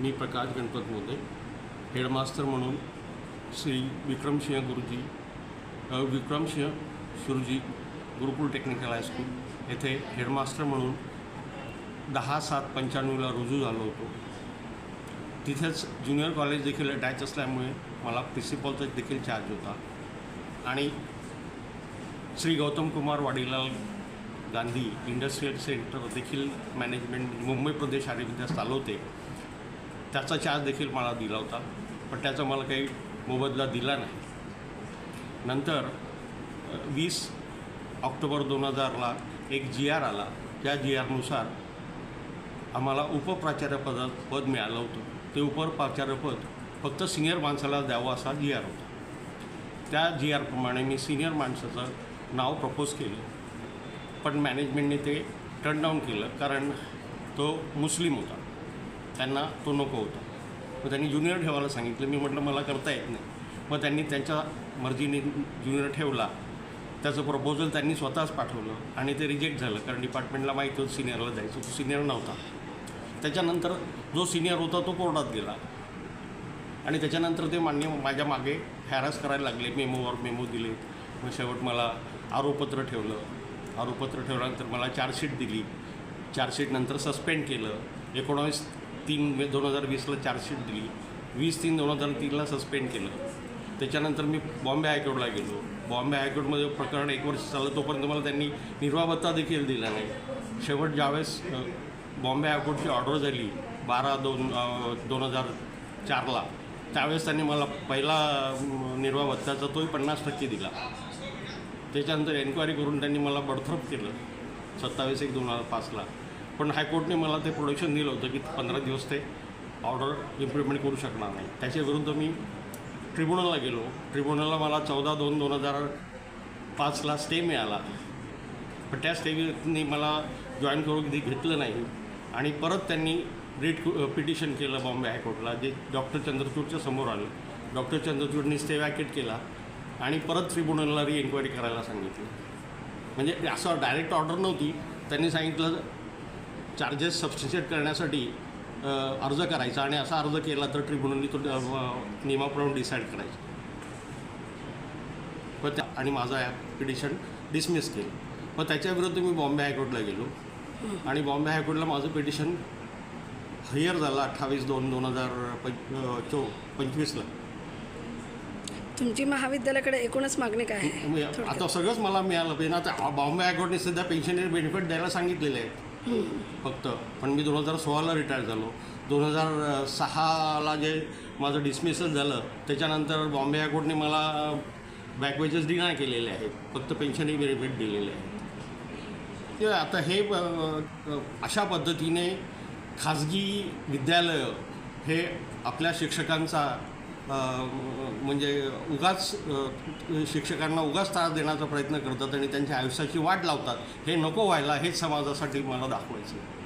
मी प्रकाश Ganpat मोदे headmaster म्हणून Shri Vikramsinh Guruji Vikramsinh Surji Gurukul technical high school येथे headmaster म्हणून दहा सात पंच्याण्णवला रुजू झालो होतो. तिथेच ज्युनियर कॉलेज देखील अटॅच असल्यामुळे मला प्रिन्सिपॉलचा देखील चार्ज होता. आणि श्री गौतम कुमार वाडीलाल गांधी इंडस्ट्रियल सेंटर देखील मॅनेजमेंट मुंबई प्रदेश आर्यविद्यास चालवते त्याचा चार्ज देखील मला दिला होता पण त्याचा मला काही मोबदला दिला नाही. नंतर वीस ऑक्टोबर दोन हजारला एक जी आर आला. त्या जी आरनुसार आम्हाला उपप्राचार्यपदा पद मिळालं होतं. ते उपप्राचार्यपद फक्त सिनियर माणसाला द्यावं असा जी आर होता. त्या जी आरप्रमाणे मी सिनियर माणसाचं नाव प्रपोज केलं. पण मॅनेजमेंटने ते टर्न डाऊन केलं कारण तो मुस्लिम होता. त्यांना तो नको होता. मग त्यांनी ज्युनियर ठेवायला सांगितलं. मी म्हटलं मला करता येत नाही. मग त्यांनी त्यांच्या मर्जीने ज्युनियर ठेवला. त्याचं प्रपोजल त्यांनी स्वतःच पाठवलं आणि ते रिजेक्ट झालं. कारण डिपार्टमेंटला माहीत होतं सिनियरला जायचं. तो सिनियर नव्हता. त्याच्यानंतर जो सिनियर होता तो कोर्टात गेला. आणि त्याच्यानंतर ते मान्य माझ्या मागे हॅरास करायला लागले. मेमोवर मेमो दिले. मग शेवट मला आरोपपत्र ठेवलं. आरोपपत्र ठेवल्यानंतर मला चार्जशीट दिली. चार्जशीटनंतर सस्पेंड केलं. एकोणावीस तीन मे दोन हजार वीसला चार्जशीट दिली. वीस तीन दोन हजार तीनला सस्पेंड केलं. त्याच्यानंतर मी बॉम्बे हायकोर्टला गेलो. बॉम्बे हायकोर्टमध्ये प्रकरण एक वर्ष चाललं तोपर्यंत मला त्यांनी निर्वाभत्ता देखील दिला नाही. शेवट ज्यावेळेस बॉम्बे हायकोर्टची ऑर्डर झाली बारा दोन दोन हजार चारला त्यावेळेस त्यांनी मला पहिला निर्वाह भत्ताचा तोही पन्नास टक्के दिला. त्याच्यानंतर एन्क्वायरी करून त्यांनी मला बडतर्फ केलं सत्तावीस एक दोन हजार पाचला. पण हायकोर्टने मला ते प्रोडक्शन दिलं होतं की पंधरा दिवस ते ऑर्डर इम्प्लिमेंट करू शकणार नाही. त्याच्या विरुद्ध मी ट्रिब्युनलला गेलो. ट्रिब्युनलला मला चौदा दोन दोन हजार पाचला स्टे मिळाला. पण त्या स्टेनी मला जॉईन करून कधी घेतलं नाही. आणि परत त्यांनी रिट पिटिशन केलं बॉम्बे हायकोर्टला जे डॉक्टर चंद्रचूडच्या समोर आलं. डॉक्टर चंद्रचूडनी स्टे वॅकेट केला आणि परत ट्रिब्युनलला री एन्क्वायरी करायला सांगितलं. म्हणजे असं डायरेक्ट ऑर्डर नव्हती. त्यांनी सांगितलं चार्जेस सबस्टिट्यूट करण्यासाठी अर्ज करायचा आणि असा अर्ज केला तर ट्रिब्युनलनी तो नियमाप्रमाणे डिसाईड करायचं. पण त्या आणि माझा पिटिशन डिसमिस केलं. मग त्याच्याविरुद्ध मी बॉम्बे हायकोर्टला गेलो. आणि बॉम्बे हायकोर्टला माझं पिटिशन हयर झालं अठ्ठावीस दोन दोन हजार पंच चो पंचवीसला. तुमची महाविद्यालयाकडे एकूणच मागणी काय. आता सगळंच मला मिळालं. पाहिजे आता बॉम्बे हायकोर्टने सध्या पेन्शनरी बेनिफिट द्यायला सांगितलेले आहेत. फक्त. पण मी दोन हजार सोळाला रिटायर झालो. दोन हजार सहाला जे माझं डिसमिसल झालं त्याच्यानंतर बॉम्बे हायकोर्टने मला बॅकवेजेस डिनाय केलेले आहेत. फक्त पेन्शनही बेनिफिट दिलेले आहेत ते आता हे अशा पद्धतीने खाजगी विद्यालयं हे आपल्या शिक्षकांचा म्हणजे उगाच शिक्षकांना उगाच त्रास देण्याचा प्रयत्न करतात आणि त्यांच्या आयुष्याची वाट लावतात. हे नको व्हायला हेच समाजासाठी मला दाखवायचं